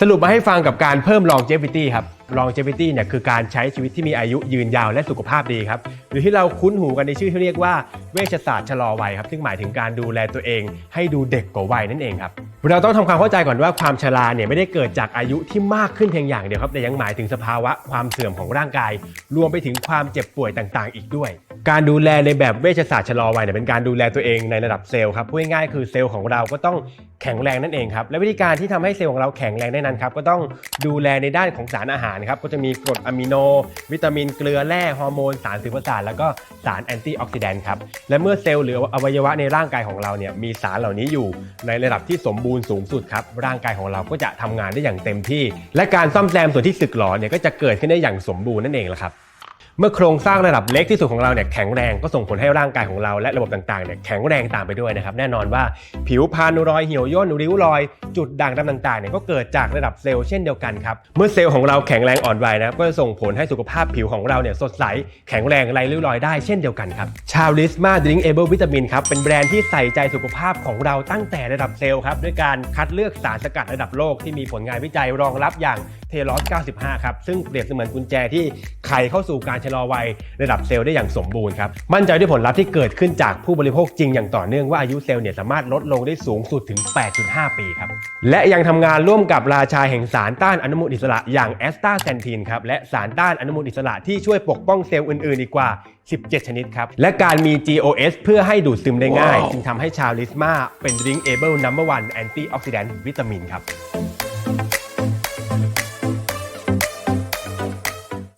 สรุปมาให้ฟังกับการเพิ่ม longevity ครับ longevity เนี่ยคือการใช้ชีวิตที่มีอายุยืนยาวและสุขภาพดีครับ หรือที่เราคุ้นหูกันในชื่อที่เรียกว่าเวชศาสตร์ชะลอวัยครับ ซึ่งหมายถึงการดูแลตัวเอง ให้ดูเด็กกว่าวัยนั่นเองครับเราต้องทำความเข้าใจก่อนว่าความชราเนี่ยไม่ได้เกิดจากอายุที่มากขึ้นเพียงอย่างเดียวครับ แต่ยังหมายถึงสภาวะความเสื่อมของร่างกาย รวมไปถึงความเจ็บป่วยต่างๆ อีกด้วย การดูแลในแบบเวชศาสตร์ชะลอวัยเนี่ยเป็นการดูแลตัวเองในระดับเซลล์ครับพูดง่ายๆคือเซลล์ของเราก็ต้องแข็งแรงนั่นเองครับและวิธีการที่ทำให้เซลล์ของเราแข็งแรงได้นั้นครับก็ต้องดูแลในด้านของสารอาหารครับก็จะมีกรดอะมิโน วิตามินเกลือแร่ฮอร์โมนสารสื่อประสาทแล้วก็สารแอนตี้ออกซิแดนต์ครับและเมื่อเซลล์หรืออวัยวะในร่างกายของเราเนี่ยมีสารเหล่านี้อยู่ในระดับที่สมบูรณ์สูงสุดครับร่างกายของเราก็จะทำงานได้อย่างเต็มที่ และการซ่อมแซมส่วนที่สึกหรอเนี่ยก็จะเกิดขึ้นได้อย่างสมบูรณ์นั่นเองละครับ เมื่อโครงสร้างระดับเล็กที่สุดของเราเนี่ยแข็งแรงก็ส่งผลให้ร่างกายของเราและระบบต่างๆเนี่ยแข็งแรงตามไปด้วยนะครับแน่นอนว่าผิวพรรณรอยเหี่ยวย่นริ้วรอย จุดด่างดำต่างๆเนี่ยก็เกิดจากระดับเซลล์เช่นเดียวกันครับเมื่อเซลล์ของเราแข็งแรงอ่อนวัยนะครับก็จะส่งผลให้สุขภาพผิวของเราเนี่ยสดใสแข็งแรงไร้ริ้วรอยได้เช่นเดียวกันครับชาวลิสมาดริงเอเบิลวิตามินครับเป็นแบรนด์ที่ใส่ใจสุขภาพของเราตั้งแต่ระดับเซลล์ครับด้วยการคัดเลือกสารสกัดระดับโลกที่มีผลงานวิจัยรองรับอย่าง ทลอส 95 ครับ ซึ่งเปรียบเสมือนกุญแจที่ไขเข้าสู่การชะลอวัยระดับเซลล์ได้อย่างสมบูรณ์ครับ มั่นใจด้วยผลลัพธ์ที่เกิดขึ้นจากผู้บริโภคจริงอย่างต่อเนื่องว่าอายุเซลล์เนี่ยสามารถลดลงได้สูงสุดถึง 8.5 ปีครับ และยังทำงานร่วมกับราชาแห่งสารต้านอนุมูลอิสระอย่างแอสตาแซนทีนครับ และสารต้านอนุมูลอิสระที่ช่วยปกป้องเซลล์อื่นๆอีกกว่า 17 ชนิดครับ และการมี GOS เพื่อให้ดูดซึมได้ง่าย จึงทำให้ชาวลิสมาเป็น Drink Able Number One Antioxidant วิตามินครับ